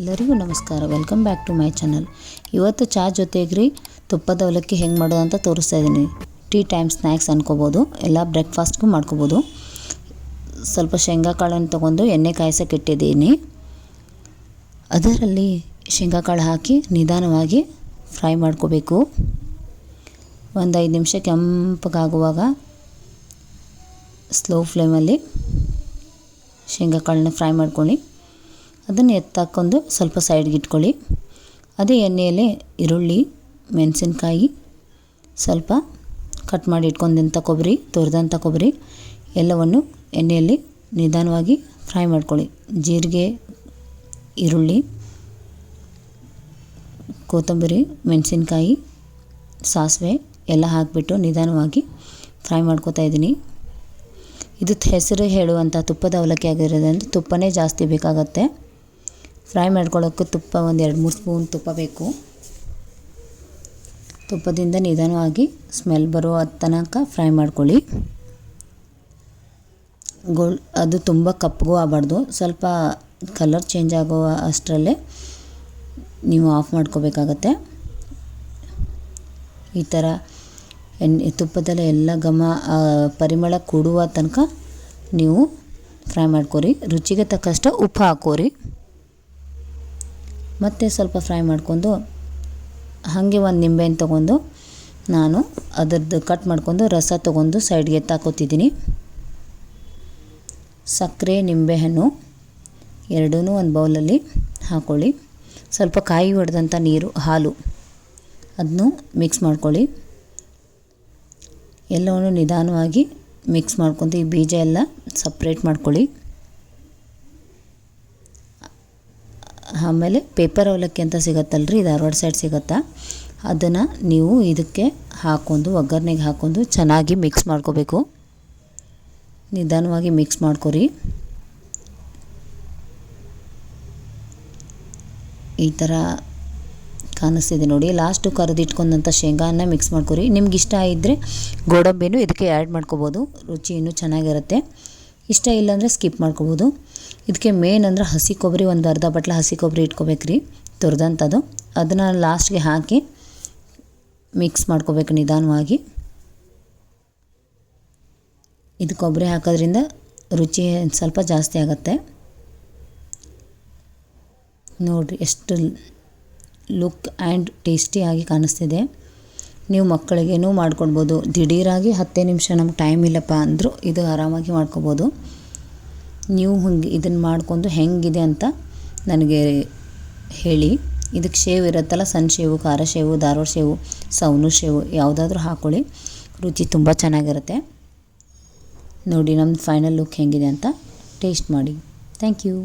ಎಲ್ಲರಿಗೂ ನಮಸ್ಕಾರ. Welcome back to my channel ಇವತ್ತು ಚಹಾ ಜೊತೆಗೆ ರೀ ತುಪ್ಪದ ಅವಲಕ್ಕಿ ಹೆಂಗೆ ಮಾಡೋದು ಅಂತ ತೋರಿಸ್ತಾ ಇದ್ದೀನಿ ಟೀ ಟೈಮ್ ಸ್ನ್ಯಾಕ್ಸ್ ಅನ್ಕೋಬೋದು, ಎಲ್ಲ ಬ್ರೇಕ್ಫಾಸ್ಟ್ಗೂ ಮಾಡ್ಕೋಬೋದು. ಸ್ವಲ್ಪ ಶೇಂಗಾ ಕಾಳನ್ನು ತೊಗೊಂಡು ಎಣ್ಣೆ ಕಾಯ್ಸಕ್ಕೆ ಇಟ್ಟಿದ್ದೀನಿ. ಅದರಲ್ಲಿ ಶೇಂಗಾ ಕಾಳು ಹಾಕಿ ನಿಧಾನವಾಗಿ ಫ್ರೈ ಮಾಡ್ಕೋಬೇಕು. ಒಂದು ಐದು ನಿಮಿಷ ಕೆಂಪಗಾಗುವಾಗ ಸ್ಲೋ ಫ್ಲೇಮಲ್ಲಿ ಶೇಂಗಾ ಕಾಳನ್ನ ಫ್ರೈ ಮಾಡ್ಕೊಳ್ಳಿ. ಅದನ್ನು ಎತ್ತಾಕೊಂಡು ಸ್ವಲ್ಪ ಸೈಡ್ಗೆ ಇಟ್ಕೊಳ್ಳಿ. ಅದೇ ಎಣ್ಣೆಯಲ್ಲಿ ಈರುಳ್ಳಿ, ಮೆಣಸಿನ್ಕಾಯಿ, ಸ್ವಲ್ಪ ಕಟ್ ಮಾಡಿ ಇಟ್ಕೊಂಡಂಥ ಕೊಬ್ಬರಿ ತುರಿದಂಥ ಕೊಬ್ಬರಿ ಎಲ್ಲವನ್ನು ಎಣ್ಣೆಯಲ್ಲಿ ನಿಧಾನವಾಗಿ ಫ್ರೈ ಮಾಡ್ಕೊಳ್ಳಿ. ಜೀರಿಗೆ, ಈರುಳ್ಳಿ, ಕೊತ್ತಂಬರಿ, ಮೆಣಸಿನ್ಕಾಯಿ, ಸಾಸಿವೆ ಎಲ್ಲ ಹಾಕಿಬಿಟ್ಟು ನಿಧಾನವಾಗಿ ಫ್ರೈ ಮಾಡ್ಕೋತಾ ಇದ್ದೀನಿ. ಇದು ಹೆಸರು ಹೇಳುವಂಥ ತುಪ್ಪದ ಅವಲಕ್ಕಿ ಆಗಿರೋದ್ರಿಂದ ತುಪ್ಪನೇ ಜಾಸ್ತಿ ಬೇಕಾಗತ್ತೆ. ಫ್ರೈ ಮಾಡ್ಕೊಳ್ಳೋಕ್ಕೆ ತುಪ್ಪ ಒಂದು ಎರಡು ಮೂರು ಸ್ಪೂನ್ ತುಪ್ಪ ಬೇಕು. ತುಪ್ಪದಿಂದ ನಿಧಾನವಾಗಿ ಸ್ಮೆಲ್ ಬರೋ ತನಕ ಫ್ರೈ ಮಾಡ್ಕೊಳ್ಳಿ. ಗೋಲ್, ಅದು ತುಂಬ ಕಪ್ಪಗೂ ಆಗಬಾರ್ದು. ಸ್ವಲ್ಪ ಕಲರ್ ಚೇಂಜ್ ಆಗೋ ಅಷ್ಟರಲ್ಲೇ ನೀವು ಆಫ್ ಮಾಡ್ಕೋಬೇಕಾಗತ್ತೆ. ಈ ಥರ ಎಣ್ಣೆ ತುಪ್ಪದಲ್ಲೇ ಎಲ್ಲ ಘಮ ಪರಿಮಳ ಕೊಡುವ ತನಕ ನೀವು ಫ್ರೈ ಮಾಡ್ಕೊರಿ. ರುಚಿಗೆ ತಕ್ಕಷ್ಟು ಉಪ್ಪು ಹಾಕೋರಿ ಮತ್ತು ಸ್ವಲ್ಪ ಫ್ರೈ ಮಾಡ್ಕೊಂಡು ಹಾಗೆ ಒಂದು ನಿಂಬೆಹಣ್ಣು ತೊಗೊಂಡು ನಾನು ಅದರದ್ದು ಕಟ್ ಮಾಡ್ಕೊಂಡು ರಸ ತೊಗೊಂಡು ಸೈಡ್ಗೆ ಎತ್ತಾಕೋತಿದ್ದೀನಿ ಸಕ್ಕರೆ, ನಿಂಬೆಹಣ್ಣು ಎರಡೂ ಒಂದು ಬೌಲಲ್ಲಿ ಹಾಕ್ಕೊಳ್ಳಿ ಸ್ವಲ್ಪ ಕಾಯಿ ಹೊಡೆದಂಥ ನೀರು, ಹಾಲು ಅದನ್ನು ಮಿಕ್ಸ್ ಮಾಡ್ಕೊಳ್ಳಿ. ಎಲ್ಲವನ್ನು ನಿಧಾನವಾಗಿ ಮಿಕ್ಸ್ ಮಾಡ್ಕೊಂಡು ಈ ಬೀಜ ಎಲ್ಲ ಸಪ್ರೇಟ್ ಮಾಡ್ಕೊಳ್ಳಿ. ಆಮೇಲೆ ಪೇಪರ್ ಅವಲಕ್ಕಿ ಅಂತ ಸಿಗತ್ತಲ್ಲ ರೀ ಧಾರವಾಡ ಸೈಡ್ ಸಿಗುತ್ತಾ? ಅದನ್ನು ನೀವು ಇದಕ್ಕೆ ಹಾಕ್ಕೊಂಡು ಒಗ್ಗರಣೆಗೆ ಹಾಕ್ಕೊಂಡು ಚೆನ್ನಾಗಿ ಮಿಕ್ಸ್ ಮಾಡ್ಕೋಬೇಕು. ನಿಧಾನವಾಗಿ ಮಿಕ್ಸ್ ಮಾಡ್ಕೊರಿ. ಈ ಥರ ಕಾಣಿಸ್ತಿದೆ ನೋಡಿ. ಲಾಸ್ಟು ಕರೆದಿಟ್ಕೊಂಡಂಥ ಶೇಂಗಾನ ಮಿಕ್ಸ್ ಮಾಡ್ಕೊರಿ. ನಿಮ್ಗೆ ಇಷ್ಟ ಇದ್ದರೆ ಗೋಡಂಬಿನೂ ಇದಕ್ಕೆ ಆ್ಯಡ್ ಮಾಡ್ಕೋಬೋದು. ರುಚಿ ಚೆನ್ನಾಗಿರುತ್ತೆ. ಇಷ್ಟ ಇಲ್ಲಾಂದರೆ ಸ್ಕಿಪ್ ಮಾಡ್ಕೋಬೋದು. ಇದಕ್ಕೆ ಮೇನ್ ಅಂದರೆ ಹಸಿ ಕೊಬ್ಬರಿ, ಒಂದು ಅರ್ಧ ಬಟ್ಲ ಹಸಿ ಕೊಬ್ಬರಿ ಇಟ್ಕೋಬೇಕ್ರಿ ತುರಿದಂಥದ್ದು ಅದನ್ನು ಲಾಸ್ಟ್ಗೆ ಹಾಕಿ ಮಿಕ್ಸ್ ಮಾಡ್ಕೋಬೇಕು ನಿಧಾನವಾಗಿ. ಇದು ಕೊಬ್ಬರಿ ಹಾಕೋದ್ರಿಂದ ರುಚಿ ಸ್ವಲ್ಪ ಜಾಸ್ತಿ ಆಗುತ್ತೆ. ನೋಡಿರಿ, ಎಷ್ಟು ಲುಕ್ ಆ್ಯಂಡ್ ಟೇಸ್ಟಿಯಾಗಿ ಕಾಣಿಸ್ತಿದೆ. ನೀವು ಮಕ್ಕಳಿಗೇನೂ ಮಾಡ್ಕೊಡ್ಬೋದು ದಿಢೀರಾಗಿ ಹತ್ತೇ ನಿಮಿಷ ನಮ್ಗೆ ಟೈಮ್ ಇಲ್ಲಪ್ಪ ಅಂದರೂ ಇದು ಆರಾಮಾಗಿ ಮಾಡ್ಕೊಬೋದು. ನೀವು ಹಂಗೆ ಇದನ್ನು ಮಾಡಿಕೊಂಡು ಹೆಂಗಿದೆ ಅಂತ ನನಗೆ ಹೇಳಿ. ಇದಕ್ಕೆ ಶೇವ್ ಇರುತ್ತಲ್ಲ, ಸಣ್ಣ ಶೇವು ಖಾರ ಶೇವು ಧಾರವಾಡ ಶೇವು ಸೌನು ಶೇವು ಯಾವುದಾದ್ರೂ ಹಾಕ್ಕೊಳ್ಳಿ ರುಚಿ ತುಂಬ ಚೆನ್ನಾಗಿರುತ್ತೆ. ನೋಡಿ ನಮ್ಮ ಫೈನಲ್ ಲುಕ್ ಹೆಂಗಿದೆ ಅಂತ ಟೇಸ್ಟ್ ಮಾಡಿ. Thank you